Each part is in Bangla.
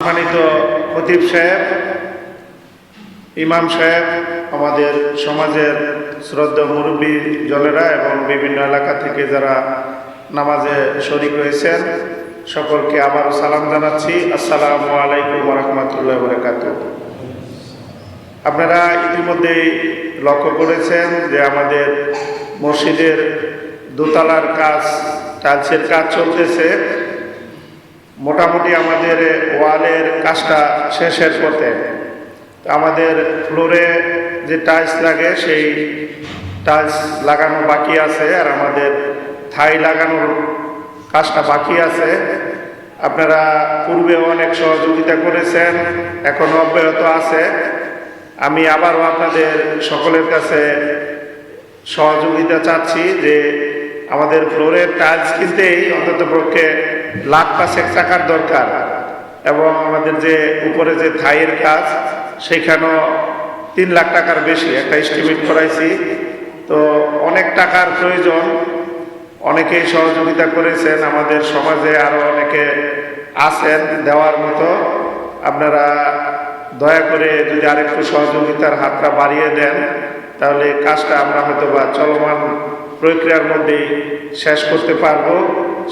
সম্মানিত খতিব সাহেব, ইমাম সাহেব, আমাদের সমাজের শ্রদ্ধা মুরব্বী জলেরা এবং বিভিন্ন এলাকা থেকে যারা নামাজে শরিক হয়েছেন সকলকে আবারও সালাম জানাচ্ছি। আসসালামু আলাইকুম রহমতুল্লাহ বরকাত আপনারা ইতিমধ্যেই লক্ষ্য করেছেন যে আমাদের মসজিদের দোতলার কাজ, টাইলসের কাজ চলতেছে। মোটামুটি আমাদের ওয়ালের কাজটা শেষের পথে। আমাদের ফ্লোরে যে টাইলস লাগে, সেই টাইলস লাগানো বাকি আছে, আর আমাদের থাই লাগানোর কাজটা বাকি আছে। আপনারা পূর্বে অনেক সহযোগিতা করেছেন, এখন অব্যাহত আছে। আমি আবারও আপনাদের সকলের কাছে সহযোগিতা চাচ্ছি যে আমাদের ফ্লোরের টাইলস কিনতেই অন্তত পক্ষে লাখ পাঁচেক টাকার দরকার। এবং আমাদের যে উপরে যে থাইয়ের কাজ, সেখানেও তিন লাখ টাকার বেশি একটা এস্টিমেট করাইছি। তো অনেক টাকার প্রয়োজন। অনেকেই সহযোগিতা করেছেন, আমাদের সমাজে আরও অনেকে আছেন দেওয়ার মতো। আপনারা দয়া করে যদি আরেকটু সহযোগিতার হাতটা বাড়িয়ে দেন, তাহলে কাজটা আমরা হয়তো বা চলমান প্রক্রিয়ার মধ্যেই শেষ করতে পারব।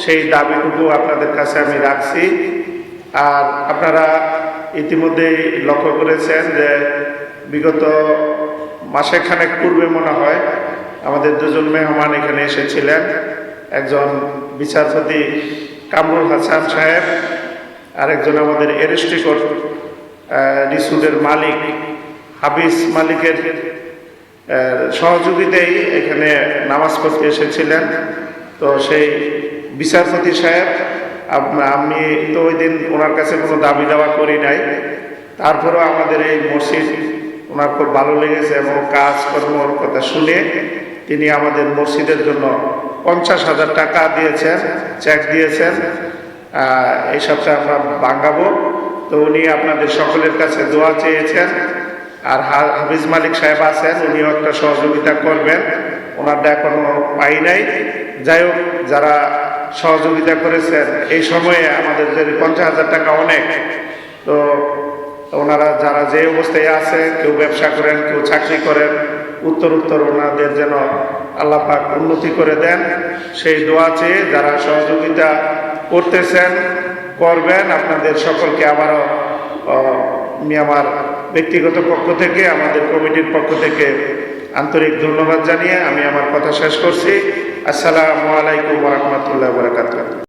সেই দাবিটুকু আপনাদের কাছে আমি রাখছি। আর আপনারা ইতিমধ্যেই লক্ষ্য করেছেন যে বিগত মাসেখানেক পূর্বে মনে হয় আমাদের দুজন মেহমান এখানে এসেছিলেন। একজন বিচারপতি কামরুল হাসান সাহেব, আরেকজন আমাদের এরেস্টিকোর রিসুলের মালিক হাবিস মালিকের আহ, সহযোগিতায় এখানে নামাজ পড়তে এসেছিলেন। তো সেই বিচারপতি সাহেব আমি তো ওই দিন ওনার কাছে কোনো দাবি দাওয়া করি নাই। তারপরেও আমাদের এই মসজিদ ওনার খুব ভালো লেগেছে এবং কাজকর্মর কথা শুনে তিনি আমাদের মসজিদের জন্য পঞ্চাশ হাজার টাকা দিয়েছেন চেক দিয়েছেন। এই সপ্তাহে আমরা ভাঙাবো। তো উনি আপনাদের সকলের কাছে দোয়া চেয়েছেন। আর হাফিজ মালিক সাহেব আছেন, উনিও একটা সহযোগিতা করবেন। ওনারটা এখনও পাই নাই। যাই হোক, যারা সহযোগিতা করেছেন, এই সময়ে আমাদের যে পঞ্চাশ হাজার টাকা অনেক, তো ওনারা যারা যে অবস্থায় আছে কেউ ব্যবসা করেন, কেউ চাকরি করেন, উত্তর উত্তর ওনাদের যেন আল্লাহ পাক উন্নতি করে দেন। সেই দোয়া চেয়ে যারা সহযোগিতা করতেছেন, করবেন। আপনাদের সকলকে আবারও আমার ব্যক্তিগত পক্ষ থেকে, আমাদের কমিটির পক্ষ থেকে আন্তরিক ধন্যবাদ জানিয়ে আমি আমার কথা শেষ করছি। আসসালামু আলাইকুম রহমতুল্লাহ বরকাত